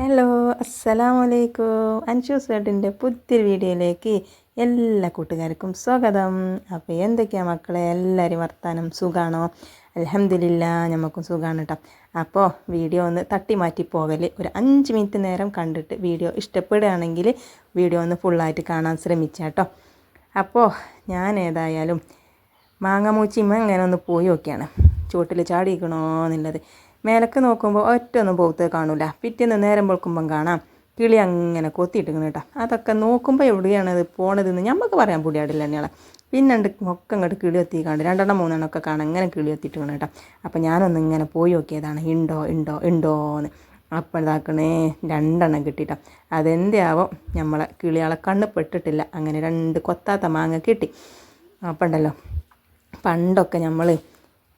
Hello അസ്സലാമലൈക്കും അൻഷൂസ് വേട്ടിന്റെ പുതിയൊരു വീഡിയോയിലേക്ക് എല്ലാ കൂട്ടുകാർക്കും സ്വാഗതം. അപ്പോൾ എന്തൊക്കെയാണ് മക്കളെ? എല്ലാവരും വർത്താനം സുഖാണോ? അലഹമില്ല നമുക്കും സുഖമാണ് കേട്ടോ അപ്പോൾ വീഡിയോ ഒന്ന് തട്ടി മാറ്റി പോകൽ ഒരു അഞ്ച് മിനിറ്റ് നേരം കണ്ടിട്ട് വീഡിയോ ഇഷ്ടപ്പെടുകയാണെങ്കിൽ വീഡിയോ ഒന്ന് ഫുള്ളായിട്ട് കാണാൻ ശ്രമിച്ചാട്ടോ അപ്പോൾ ഞാൻ ഏതായാലും മാങ്ങമൂച്ചിമ്മ ഇങ്ങനെ ഒന്ന് പോയി നോക്കിയാണ്. ചുവട്ടിൽ ചാടിക്കണോ എന്നുള്ളത്. മേലക്ക് നോക്കുമ്പോൾ ഒറ്റൊന്നും പോകത്തേ കാണൂല. പിറ്റേന്ന് നേരം പൊൾക്കുമ്പം കാണാം. കിളി അങ്ങനെ കൊത്തിയിട്ടിങ്ങനെ കേട്ടോ. അതൊക്കെ നോക്കുമ്പോൾ എവിടെയാണ് അത് പോണതെന്ന് നമുക്ക് പറയാൻ പൂടിയാടില്ല തന്നെയാണ് പിന്നെ രണ്ട് ഒക്കെ ഇങ്ങോട്ട് കിളി എത്തി കാണും. രണ്ടെണ്ണം മൂന്നെണ്ണം ഒക്കെ കാണാം. അങ്ങനെ കിളി എത്തിയിട്ടിങ്ങനെ കേട്ടോ. അപ്പോൾ ഞാനൊന്ന് ഇങ്ങനെ പോയി നോക്കിയതാണ്. ഉണ്ടോ ഉണ്ടോ ഉണ്ടോ എന്ന് അപ്പം ഇതാക്കണേ രണ്ടെണ്ണം കിട്ടിയിട്ടോ അതെന്തേ ആവോ നമ്മളെ കിളിയാളെ കണ്ണ് പെട്ടിട്ടില്ല. അങ്ങനെ രണ്ട് കൊത്താത്ത മാങ്ങ കിട്ടി. അപ്പം ഉണ്ടല്ലോ പണ്ടൊക്കെ നമ്മൾ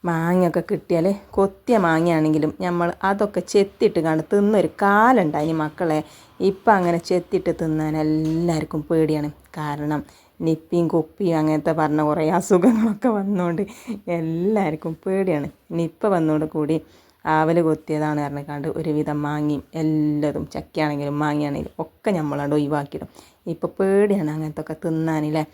മാങ്ങയൊക്കെ കിട്ടിയാൽ കൊത്തിയ മാങ്ങയാണെങ്കിലും നമ്മൾ അതൊക്കെ ചെത്തിയിട്ട് കാണും തിന്നൊരു കാലുണ്ടായി മക്കളെ. ഇപ്പം അങ്ങനെ ചെത്തിയിട്ട് തിന്നാൻ എല്ലാവർക്കും പേടിയാണ്. കാരണം നിപ്പിയും കുപ്പിയും അങ്ങനത്തെ പറഞ്ഞ കുറേ അസുഖങ്ങളൊക്കെ വന്നുകൊണ്ട് എല്ലാവർക്കും പേടിയാണ്. നിപ്പ വന്നോട് കൂടി ആവൽ കൊത്തിയതാണ് പറഞ്ഞിക്കാണ്ട് ഒരുവിധം മാങ്ങിയും എല്ലാതും ചക്കയാണെങ്കിലും മാങ്ങയാണെങ്കിലും ഒക്കെ നമ്മളവിടെ ഒഴിവാക്കിയിടും. ഇപ്പോൾ പേടിയാണ് അങ്ങനത്തെ ഒക്കെ തിന്നാനില്ലേ?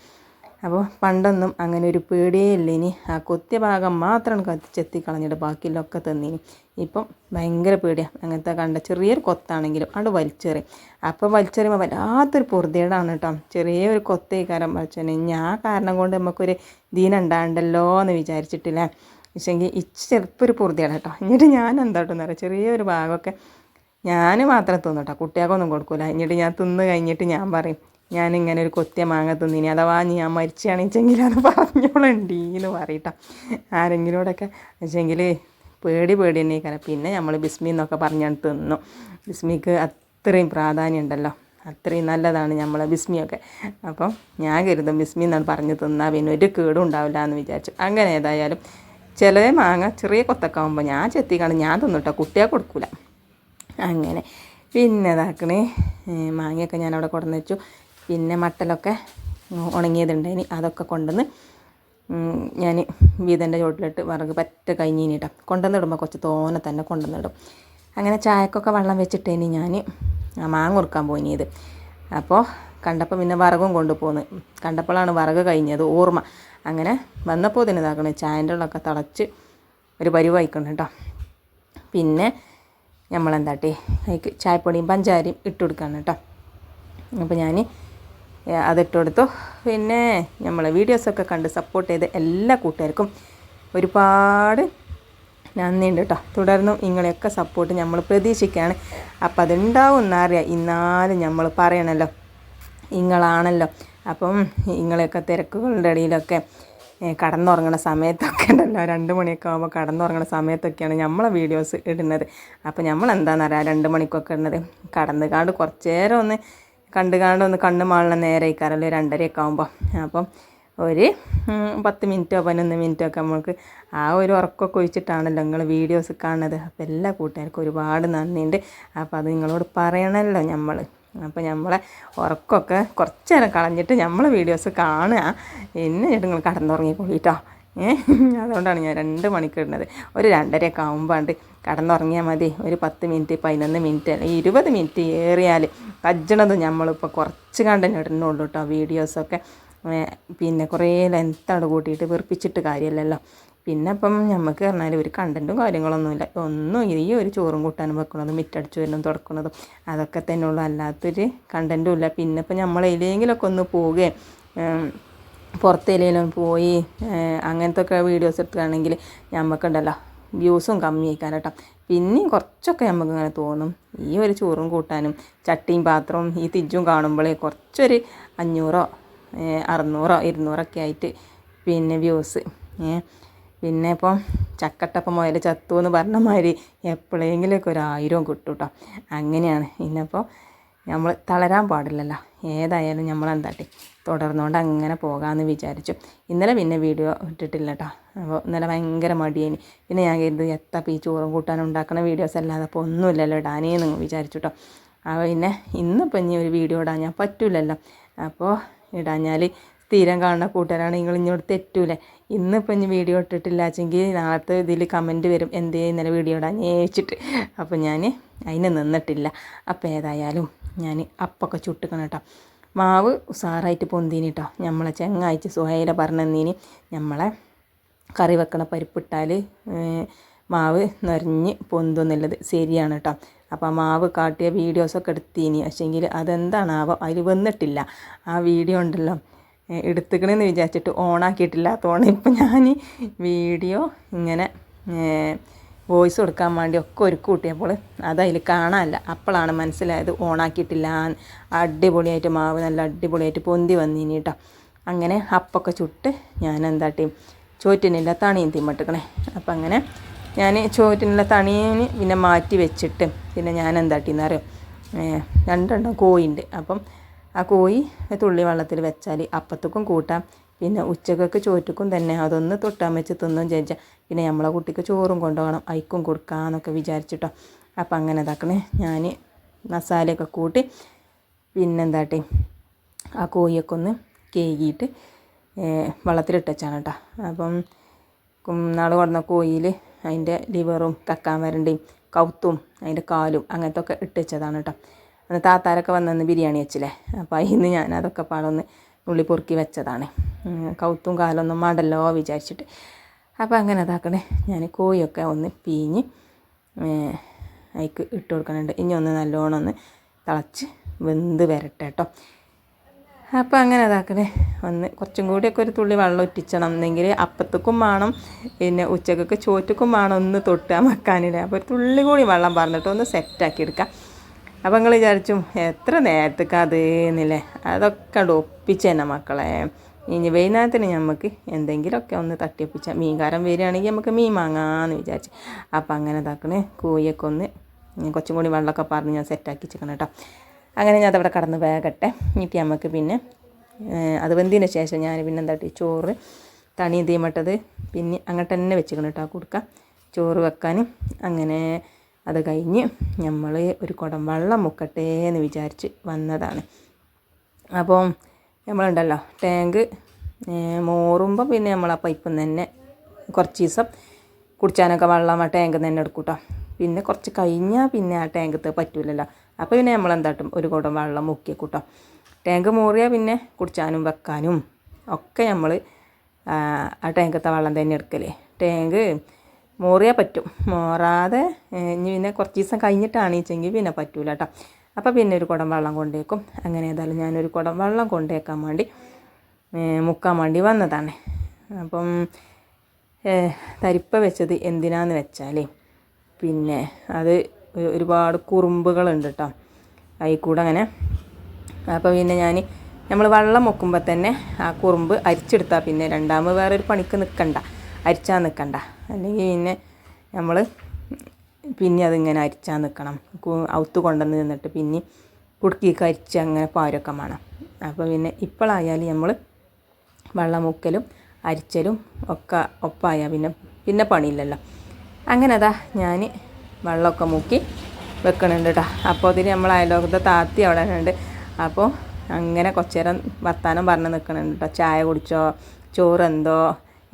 അപ്പോൾ പണ്ടൊന്നും അങ്ങനെ ഒരു പേടിയേ ഇല്ല ഇനി ആ കൊത്തിയ ഭാഗം മാത്രം കത്തിച്ചെത്തി കളഞ്ഞിട്ട് ബാക്കിയുള്ളൊക്കെ തന്നീനി. ഇപ്പം ഭയങ്കര പേടിയാണ് അങ്ങനത്തെ കണ്ട ചെറിയൊരു കൊത്താണെങ്കിലും അവിടെ വലിച്ചെറി. അപ്പോൾ വലിച്ചെറിയുമ്പോൾ വല്ലാത്തൊരു പൊറുതേടാണ് കേട്ടോ. ചെറിയൊരു കൊത്തേ കാരം വലിച്ചെറിഞ്ഞ. ഞാൻ കാരണം കൊണ്ട് നമുക്കൊരു ദീനുണ്ടാണ്ടല്ലോ എന്ന് വിചാരിച്ചിട്ടില്ല. പക്ഷേങ്കിൽ ഇച്ച് ചെറുപ്പൊരു ഒരു പൊറുതയാണ് കേട്ടോ. എന്നിട്ട് ഞാൻ എന്താട്ടെന്ന് പറയാം ചെറിയൊരു ഭാഗമൊക്കെ ഞാൻ മാത്രം തിന്നു കേട്ടോ. കുട്ടികൾക്കൊന്നും കൊടുക്കില്ല എന്നിട്ട് ഞാൻ തിന്ന് കഴിഞ്ഞിട്ട് ഞാൻ പറയും ഞാനിങ്ങനെ ഒരു കൊത്തിയ മാങ്ങ തിന്നിനി. അഥവാ ഞാൻ മരിച്ചാണെച്ചെങ്കിൽ അത് പറഞ്ഞോളണ്ടി എന്ന് പറയട്ടോ. ആരെങ്കിലോടൊക്കെ വെച്ചെങ്കിൽ പേടി പേടി തന്നെ കാരണം പിന്നെ നമ്മൾ ബിസ്മി എന്നൊക്കെ പറഞ്ഞാൽ തിന്നു. ബിസ്മിക്ക് അത്രയും പ്രാധാന്യം ഉണ്ടല്ലോ അത്രയും നല്ലതാണ് നമ്മളെ ബിസ്മിയൊക്കെ. അപ്പം ഞാൻ കരുതും ബിസ്മി എന്നാണ് പറഞ്ഞ് തിന്നാൽ പിന്നെ ഒരു കേടും ഉണ്ടാവില്ല എന്ന് വിചാരിച്ചു. അങ്ങനെ ഏതായാലും ചില മാങ്ങ ചെറിയ കൊത്തൊക്കെ ആകുമ്പോൾ ഞാൻ ചെത്തിക്കാണ് ഞാൻ തിന്നിട്ടോ. കുട്ടിയെ കൊടുക്കൂല. അങ്ങനെ. പിന്നെ ഇതാക്കണേ മാങ്ങയൊക്കെ ഞാൻ അവിടെ കൊണ്ടുവന്ന് വെച്ചു. പിന്നെ മട്ടലൊക്കെ ഉണങ്ങിയതുണ്ട്. ഇനി അതൊക്കെ കൊണ്ടുവന്ന് ഞാൻ വീതന്റെ ചോട്ടിലിട്ട് വിറക് പറ്റ കഴിഞ്ഞിനി കൊണ്ടുവന്ന് കൊണ്ടുവന്നിടുമ്പോൾ കുറച്ച് തോനെ തന്നെ കൊണ്ടുവന്നിടും. അങ്ങനെ ചായക്കൊക്കെ വെള്ളം വെച്ചിട്ടേനി ഞാൻ മാങ്ങ ഉറുക്കാൻ പോയിനിയത് അപ്പോൾ കണ്ടപ്പോൾ പിന്നെ വിറകും കൊണ്ടുപോകുന്നു കണ്ടപ്പോഴാണ് വിറക് കഴിഞ്ഞത് ഓർമ്മ. അങ്ങനെ വന്നപ്പോൾ തന്നെ ഇതാക്കണേ ചായന്റെ ഉള്ളൊക്കെ തിളച്ച് ഒരു പരിവായിക്കണം കേട്ടോ പിന്നെ നമ്മളെന്താട്ടെ അതിക്ക് ചായപ്പൊടിയും പഞ്ചാരിയും ഇട്ട് കൊടുക്കുകയാണ് കേട്ടോ അപ്പോൾ ഞാൻ അതിട്ട് കൊടുത്തു. പിന്നെ നമ്മളെ വീഡിയോസൊക്കെ കണ്ട് സപ്പോർട്ട് ചെയ്ത എല്ലാ കൂട്ടുകാർക്കും ഒരുപാട് നന്ദിയുണ്ട് കേട്ടോ തുടർന്നും നിങ്ങളെയൊക്കെ സപ്പോർട്ട് നമ്മൾ പ്രതീക്ഷിക്കുകയാണ്. അപ്പം അതുണ്ടാവും എന്നറിയാം ഇന്നാലും നമ്മൾ പറയണല്ലോ. നിങ്ങളാണല്ലോ. അപ്പം നിങ്ങളെയൊക്കെ തിരക്കുകളുടെ ഇടയിലൊക്കെ കടന്നുറങ്ങുന്ന സമയത്തൊക്കെ ഉണ്ടല്ലോ. രണ്ട് മണിയൊക്കെ ആകുമ്പോൾ കടന്നുറങ്ങുന്ന സമയത്തൊക്കെയാണ് നമ്മളെ വീഡിയോസ് ഇടുന്നത്. അപ്പോൾ നമ്മൾ എന്താണെന്നറിയാം രണ്ട് മണിക്കൊക്കെ ഇടുന്നത്. കടന്നുകാണ്ട് കുറച്ച് നേരം ഒന്ന് കണ്ട് കാണ്ട് ഒന്ന് കണ്ണ് നേരെ ഇക്കാറല്ലോ രണ്ടരയൊക്കെ ആകുമ്പോൾ അപ്പം ഒരു പത്ത് മിനിറ്റോ പതിനൊന്ന് മിനിറ്റോ ഒക്കെ നമുക്ക് ആ ഒരു ഉറക്കമൊക്കെ ഒഴിച്ചിട്ടാണല്ലോ നിങ്ങൾ വീഡിയോസ് കാണുന്നത്. അപ്പോൾ എല്ലാ കൂട്ടുകാർക്കും ഒരുപാട് നന്ദിയുണ്ട്. അപ്പോൾ അത് നിങ്ങളോട് പറയണമല്ലോ നമ്മൾ അപ്പോൾ നമ്മളെ ഉറക്കമൊക്കെ കുറച്ച് നേരം കളഞ്ഞിട്ട് നമ്മളെ വീഡിയോസ് കാണുക. എന്നിട്ട് നിങ്ങൾ കടന്നുറങ്ങിക്കൊള്ളിട്ടോ ഏ അതുകൊണ്ടാണ് ഞാൻ രണ്ട് മണിക്ക് ഇടുന്നത്. ഒരു രണ്ടരയൊക്കെ ആകുമ്പോണ്ട് കടന്നുറങ്ങിയാൽ മതി. ഒരു പത്ത് മിനിറ്റ് പതിനൊന്ന് മിനിറ്റ് അല്ലെങ്കിൽ ഇരുപത് മിനിറ്റ് ഏറിയാൽ കജ്ജണത് നമ്മളിപ്പോൾ കുറച്ച് കണ്ടന്നെ ഇടുന്നുള്ളൂ കേട്ടോ വീഡിയോസൊക്കെ. പിന്നെ കുറേ ലെങ്ത്താണ് കൂട്ടിയിട്ട് വെറുപ്പിച്ചിട്ട് കാര്യമല്ലല്ലോ പിന്നെ ഇപ്പം നമുക്ക് പറഞ്ഞാൽ ഒരു കണ്ടന്റും കാര്യങ്ങളൊന്നുമില്ല. ഒന്നും ഈ ഒരു ചോറും കൂട്ടാനും വെക്കണതും മിറ്റടിച്ചു വരുന്നതും തുടക്കുന്നതും അതൊക്കെ തന്നെ ഉള്ളൂ. അല്ലാത്തൊരു കണ്ടന്റും ഇല്ല. പിന്നെ ഇപ്പം നമ്മൾ എയിലെങ്കിലൊക്കെ ഒന്ന് പോവുകയും പുറത്തേലും പോയി അങ്ങനത്തെ ഒക്കെ വീഡിയോസ് എടുക്കുകയാണെങ്കിൽ നമുക്കുണ്ടല്ലോ വ്യൂസും കമ്മിയായിക്കാൻ കേട്ടോ. പിന്നെയും കുറച്ചൊക്കെ നമുക്ക് ഇങ്ങനെ തോന്നും. ഈ ഒരു ചോറും കൂട്ടാനും ചട്ടിയും പാത്രവും ഈ തിജും കാണുമ്പോൾ കുറച്ചൊരു അഞ്ഞൂറോ അറുന്നൂറോ ഇരുന്നൂറൊക്കെ ആയിട്ട് പിന്നെ വ്യൂസ് പിന്നെ ഇപ്പം ചക്കട്ടപ്പം മുതൽ ചത്തു എന്ന് പറഞ്ഞ മാതിരി എപ്പോഴെങ്കിലുമൊക്കെ ഒരു ആയിരവും കിട്ടും കേട്ടോ. അങ്ങനെയാണ്. ഇന്നിപ്പോൾ നമ്മൾ തളരാൻ പാടില്ലല്ലോ. ഏതായാലും നമ്മൾ എന്താട്ടെ? തുടർന്നുകൊണ്ട് അങ്ങനെ പോകാമെന്ന് വിചാരിച്ചു. ഇന്നലെ പിന്നെ വീഡിയോ ഇട്ടിട്ടില്ല കേട്ടോ അപ്പോൾ ഇന്നലെ ഭയങ്കര മടിയേനി. പിന്നെ ഞാൻ കരുതി എത്താ ഈ ചോറും കൂട്ടാനും ഉണ്ടാക്കുന്ന വീഡിയോസ് അല്ലാതെ അപ്പോൾ ഒന്നുമില്ലല്ലോ ഇടാനേന്ന് വിചാരിച്ചു കേട്ടോ അപ്പോൾ പിന്നെ ഇന്നിപ്പോൾ ഇനി ഒരു വീഡിയോ ഇടാൻ ഞാൻ പറ്റില്ലല്ലോ അപ്പോൾ ഇടാഞ്ഞാൽ സ്ഥിരം കാണുന്ന കൂട്ടുകാരാണ് നിങ്ങൾ ഇങ്ങോട്ട് തെറ്റൂലേ. ഇന്നിപ്പോൾ ഇനി വീഡിയോ ഇട്ടിട്ടില്ല വെച്ചെങ്കിൽ നാളത്തെ ഇതിൽ കമന്റ് വരും. എന്തേ ഇന്നലെ വീഡിയോ ഇടാൻ ഏച്ചിട്ട് അപ്പോൾ ഞാൻ അതിന് നിന്നിട്ടില്ല. അപ്പോൾ ഏതായാലും ഞാൻ അപ്പൊക്കെ ചുട്ടുക്കണം കേട്ടോ മാവ് ഉസാറായിട്ട് പൊന്തീനി കേട്ടോ നമ്മളെ ചെങ്ങാഴ്ച സുഹൈല പറഞ്ഞീനി നമ്മളെ കറി വെക്കണ പരിപ്പിട്ടാൽ മാവ് നിറഞ്ഞ് പൊന്തുന്നുള്ളത് ശരിയാണ് കേട്ടോ അപ്പോൾ മാവ് കാട്ടിയ വീഡിയോസൊക്കെ എടുത്തീനി. പക്ഷേങ്കിൽ അതെന്താണാവോ അതിൽ വന്നിട്ടില്ല. ആ വീഡിയോ ഉണ്ടല്ലോ. എടുത്തുക്കണമെന്ന് വിചാരിച്ചിട്ട് ഓണാക്കിയിട്ടില്ല ഓണാക്കിയിട്ടില്ലാത്തതുകൊണ്ട് ഇപ്പം ഞാൻ വീഡിയോ ഇങ്ങനെ വോയിസ് കൊടുക്കാൻ വേണ്ടി ഒക്കെ ഒരു കൂട്ടിയപ്പോൾ അതതിൽ കാണാനല്ല. അപ്പോഴാണ് മനസ്സിലായത് ഓണാക്കിയിട്ടില്ല. അടിപൊളിയായിട്ട് മാവ് നല്ല അടിപൊളിയായിട്ട് പൊന്തി വന്നിനി കേട്ടോ അങ്ങനെ അപ്പൊക്കെ ചുട്ട് ഞാൻ എന്താട്ടി ചോറ്റിനില്ല തണിയും തീമട്ടിക്കണേ അപ്പം അങ്ങനെ ഞാൻ ചോറ്റിനുള്ള തണിയന് പിന്നെ മാറ്റി വെച്ചിട്ട് പിന്നെ ഞാൻ എന്താട്ടിന്ന് അറിയാം രണ്ടെണ്ണം കോഴിയുണ്ട് അപ്പം ആ കോയി തുള്ളി വെള്ളത്തിൽ വെച്ചാൽ അപ്പത്തേക്കും കൂട്ടാം. പിന്നെ ഉച്ചക്കൊക്കെ ചോറ്റക്കും തന്നെ. അതൊന്ന് തൊട്ടാൻ വെച്ച് തിന്നും ചേച്ചാൽ പിന്നെ നമ്മളെ കുട്ടിക്ക് ചോറും കൊണ്ടുപോകണം അയക്കും കൊടുക്കാമെന്നൊക്കെ വിചാരിച്ചിട്ടോ. അപ്പം അങ്ങനെ ഇതാക്കണേ. ഞാൻ മസാലയൊക്കെ കൂട്ടി പിന്നെന്താട്ടെ ആ കോഴിയൊക്കെ ഒന്ന് കേകിയിട്ട് വെള്ളത്തിലിട്ട് കേട്ടോ. അപ്പം നാൾ കൊടുന്ന കോഴിയിൽ അതിന്റെ ലിവറും കക്കാൻ വരണ്ടയും കൗത്തും അതിന്റെ കാലും അങ്ങനത്തെ ഒക്കെ ഇട്ട് വെച്ചതാണ് കേട്ടോ. അന്ന് താത്താരൊക്കെ വന്നു ബിരിയാണി വെച്ചില്ലേ. അപ്പോൾ അതിന് ഞാൻ അതൊക്കെ പാടൊന്ന് ഉള്ളി പൊറുക്കി വെച്ചതാണ്. കൗത്തും കാലൊന്നും മടല്ലോ വിചാരിച്ചിട്ട്. അപ്പോൾ അങ്ങനെ അതാക്കണേ ഞാൻ കോഴിയൊക്കെ ഒന്ന് പീഞ്ഞ് അതിക്ക് ഇട്ട് കൊടുക്കുന്നുണ്ട് ഇനി ഒന്ന് നല്ലോണം ഒന്ന് തിളച്ച് വെന്ത് വരട്ടെ കേട്ടോ അപ്പോൾ അങ്ങനെ അതാക്കണേ ഒന്ന് കുറച്ചും കൂടിയൊക്കെ ഒരു തുള്ളി വെള്ളം ഒറ്റിച്ചണം. എന്നെങ്കിൽ അപ്പത്തേക്കും വേണം. പിന്നെ ഉച്ചക്കൊക്കെ ചോറ്റക്കും വേണം ഒന്ന് തൊട്ടാൽ മക്കാനില്ല അപ്പോൾ ഒരു തുള്ളി കൂടി വെള്ളം പറഞ്ഞിട്ട് ഒന്ന് സെറ്റാക്കി എടുക്കാം. അപ്പോൾ നിങ്ങൾ വിചാരിച്ചു എത്ര നേരത്തേക്കാ അത് എന്നില്ലേ അതൊക്കെ ഒപ്പിച്ച് തന്നെ മക്കളെ. ഇനി വൈകുന്നേരത്തിന് നമുക്ക് എന്തെങ്കിലുമൊക്കെ ഒന്ന് തട്ടിയൊപ്പിച്ച മീൻകാരം വരികയാണെങ്കിൽ നമുക്ക് മീൻ വാങ്ങാമെന്ന് വിചാരിച്ചു. അപ്പം അങ്ങനെ ഇതാക്കണേ കോഴിയൊക്കെ ഒന്ന് കുറച്ചും കൂടി വെള്ളമൊക്കെ പറഞ്ഞ് ഞാൻ സെറ്റാക്കി വെച്ചേക്കണം കേട്ടോ. അങ്ങനെ ഞാൻ അതവിടെ കടന്ന് വേഗട്ടെ. എന്നിട്ട് നമുക്ക് പിന്നെ അത് വെന്തതിന് ശേഷം ഞാൻ പിന്നെ എന്താട്ടി ചോറ് തണി തീമട്ടത് പിന്നെ അങ്ങോട്ട് തന്നെ വെച്ചിക്കണം കേട്ടോ കൊടുക്കാം. ചോറ് വെക്കാനും. അങ്ങനെ അത് കഴിഞ്ഞ് നമ്മൾ ഒരു കുടം വെള്ളം മുക്കട്ടെ എന്ന് വിചാരിച്ച് വന്നതാണ്. അപ്പോൾ നമ്മളുണ്ടല്ലോ ടാങ്ക് മോറുമ്പോൾ പിന്നെ നമ്മൾ ആ പൈപ്പിൽ നിന്ന് തന്നെ കുറച്ച് ദിവസം കുടിച്ചാനൊക്കെ വെള്ളം ആ ടാങ്കിൽ തന്നെ എടുക്കൂട്ടോ. കേട്ടോ പിന്നെ കുറച്ച് കഴിഞ്ഞാൽ പിന്നെ ആ ടാങ്കിൽ പറ്റൂലല്ലോ. അപ്പോൾ പിന്നെ നമ്മൾ എന്താട്ടും ഒരു കുടം വെള്ളം മുക്കി കൂട്ടോ ടാങ്ക് മോറിയാൽ പിന്നെ കുടിച്ചാനും വെക്കാനും ഒക്കെ നമ്മൾ ആ ടാങ്കത്തെ വെള്ളം തന്നെ എടുക്കലേ. ടാങ്ക് മോറിയാൽ പറ്റും. മോറാതെ ഇനി പിന്നെ കുറച്ച് ദിവസം കഴിഞ്ഞിട്ടാണ് വെച്ചെങ്കിൽ പിന്നെ പറ്റൂല കേട്ടോ അപ്പോൾ പിന്നെ ഒരു കുടം വെള്ളം കൊണ്ടേക്കും. അങ്ങനെ ഏതായാലും ഞാനൊരു കുടം വെള്ളം കൊണ്ടേക്കാൻ വേണ്ടി മുക്കാൻ വേണ്ടി വന്നതാണ്. അപ്പം തരിപ്പ വെച്ചത് എന്തിനാന്ന് വെച്ചാൽ പിന്നെ അത് ഒരുപാട് കുറുമ്പുകളുണ്ട് കേട്ടോ അതിൽ കൂടെ അങ്ങനെ. അപ്പോൾ പിന്നെ ഞാൻ നമ്മൾ വെള്ളം മുക്കുമ്പോൾ തന്നെ ആ കുറുമ്പ് അരിച്ചെടുത്താൽ പിന്നെ രണ്ടാമത് വേറൊരു പണിക്ക് നിൽക്കണ്ട അരിച്ചാൽ നിൽക്കണ്ട അല്ലെങ്കിൽ പിന്നെ നമ്മൾ പിന്നെ അതിങ്ങനെ അരിച്ചാൽ നിൽക്കണം ഔത്ത് കൊണ്ടുവന്ന് നിന്നിട്ട് പിന്നെ കുടുക്കിക്ക് അരിച്ച് അങ്ങനെ പാരൊക്കെ വേണം. അപ്പോൾ പിന്നെ ഇപ്പോഴായാലും നമ്മൾ വെള്ളമുക്കലും അരിച്ചലും ഒക്കെ ഒപ്പായാൽ പിന്നെ പിന്നെ പണിയില്ലല്ലോ. അങ്ങനെ അതാ ഞാൻ വെള്ളമൊക്കെ മുക്കി വെക്കണുണ്ട് കേട്ടോ അപ്പോൾ അതിന് നമ്മൾ അയലോകത്തെ താത്തി അവിടെ ഉണ്ട്. അപ്പോൾ അങ്ങനെ കുറച്ചേരം വർത്താനം പറഞ്ഞ് നിൽക്കണുണ്ട് കേട്ടോ ചായ കുടിച്ചോ? ചോറ് എന്തോ?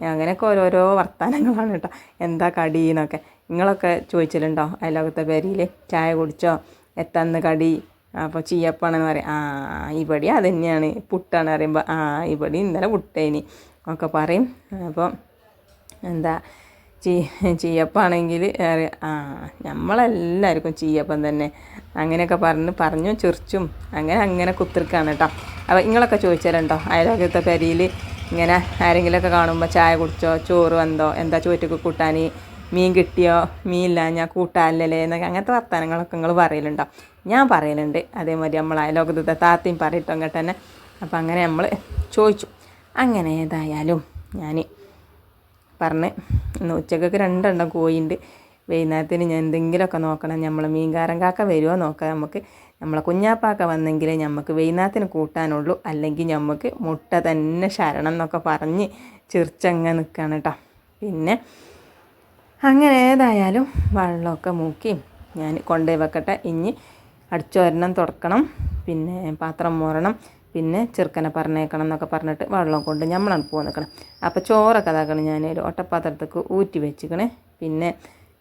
അങ്ങനെയൊക്കെ ഓരോരോ വർത്തമാനങ്ങളാണ് കേട്ടോ. എന്താ കടി എന്നൊക്കെ. നിങ്ങളൊക്കെ ചോദിച്ചിട്ടുണ്ടോ? അയലോകത്തെ പേരിൽ ചായ കുടിച്ചോ? എത്തന്ന് കടി? അപ്പോൾ ചീയപ്പാണെന്ന് പറയും. ആ ഇവിടെ അത് തന്നെയാണ് പുട്ടാണ് പറയുമ്പോൾ ആ ഇവിടെ ഇന്നലെ പുട്ടേനി ഒക്കെ പറയും. അപ്പോൾ എന്താ ചീ ചീയപ്പാണെങ്കിൽ ആ നമ്മളെല്ലാവർക്കും ചീയപ്പം തന്നെ. അങ്ങനെയൊക്കെ പറഞ്ഞ് പറഞ്ഞു ചിറിച്ചും അങ്ങനെ അങ്ങനെ കുത്തിർക്കാണ് കേട്ടോ. അപ്പോൾ നിങ്ങളൊക്കെ ചോദിച്ചാലുണ്ടോ അയലോകത്തെ പെരിയിൽ ഇങ്ങനെ ആരെങ്കിലുമൊക്കെ കാണുമ്പോൾ ചായ കുടിച്ചോ ചോറ് വന്നോ എന്താ ചോറ്റക്ക് കൂട്ടാൻ മീൻ കിട്ടിയോ മീൻ ഇല്ല ഞാൻ കൂട്ടാനല്ലേ എന്നൊക്കെ അങ്ങനത്തെ വർത്തമാനങ്ങളൊക്കെ നിങ്ങൾ പറയലുണ്ടോ ഞാൻ പറയലുണ്ട്. അതേമാതിരി നമ്മൾ അയലോകത്തെ താത്തയും പറയട്ടോ അങ്ങോട്ട് തന്നെ. അപ്പം അങ്ങനെ നമ്മൾ ചോദിച്ചു. അങ്ങനെ ഏതായാലും ഞാൻ പറഞ്ഞ് ഇന്ന് ഉച്ചക്കൊക്കെ രണ്ടെണ്ണം കോഴിയുണ്ട് വൈകുന്നേരത്തിന് ഞാൻ എന്തെങ്കിലുമൊക്കെ നോക്കണം. നമ്മൾ മീൻകാരൻ കാക്ക വരുമോ നോക്കാം. നമുക്ക് നമ്മളെ കുഞ്ഞാപ്പാക്ക വന്നെങ്കിൽ നമുക്ക് വൈകുന്നേരത്തിന് കൂട്ടാനുള്ളൂ. അല്ലെങ്കിൽ നമുക്ക് മുട്ട തന്നെ ശരണം എന്നൊക്കെ പറഞ്ഞ് ചിറിച്ചങ്ങ് നിൽക്കുകയാണ് കേട്ടോ പിന്നെ അങ്ങനെ ഏതായാലും വെള്ളമൊക്കെ മൂക്കി ഞാൻ കൊണ്ടുപോയി വെക്കട്ടെ. ഇനി അടിച്ചു വരണം തുടക്കണം. പിന്നെ പാത്രം മോറണം. പിന്നെ ചെറുക്കനെ പറഞ്ഞേക്കണം എന്നൊക്കെ പറഞ്ഞിട്ട് വെള്ളം കൊണ്ട് നമ്മളാണ് പോകാൻ നിൽക്കണം അപ്പോൾ ചോറൊക്കെ അതാക്കണം ഞാൻ ഒരു ഒട്ടപ്പാത്രത്തേക്ക് ഊറ്റി വെച്ചിക്കണേ. പിന്നെ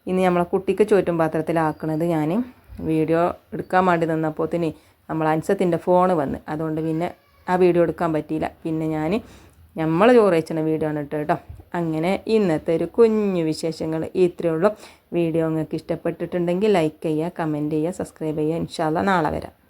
ഇനി നമ്മളെ കുട്ടിക്ക് ചോറ്റും പാത്രത്തിലാക്കണത് ഞാൻ വീഡിയോ എടുക്കാൻ വേണ്ടി നിന്നപ്പോത്തിന് നമ്മൾ അൻസത്തിന്റെ ഫോണ് വന്ന്. അതുകൊണ്ട് പിന്നെ ആ വീഡിയോ എടുക്കാൻ പറ്റിയില്ല. പിന്നെ ഞാൻ നമ്മൾ ചോറ് വീഡിയോ ആണ് ഇട്ട് കേട്ടോ അങ്ങനെ ഇന്നത്തെ ഒരു കുഞ്ഞു വിശേഷങ്ങൾ ഇത്രയേ ഉള്ളൂ. വീഡിയോ നിങ്ങൾക്ക് ഇഷ്ടപ്പെട്ടിട്ടുണ്ടെങ്കിൽ ലൈക്ക് ചെയ്യുക കമന്റ് ചെയ്യുക സബ്സ്ക്രൈബ് ചെയ്യുക. ഇൻഷാല്ല നാളെ വരാം.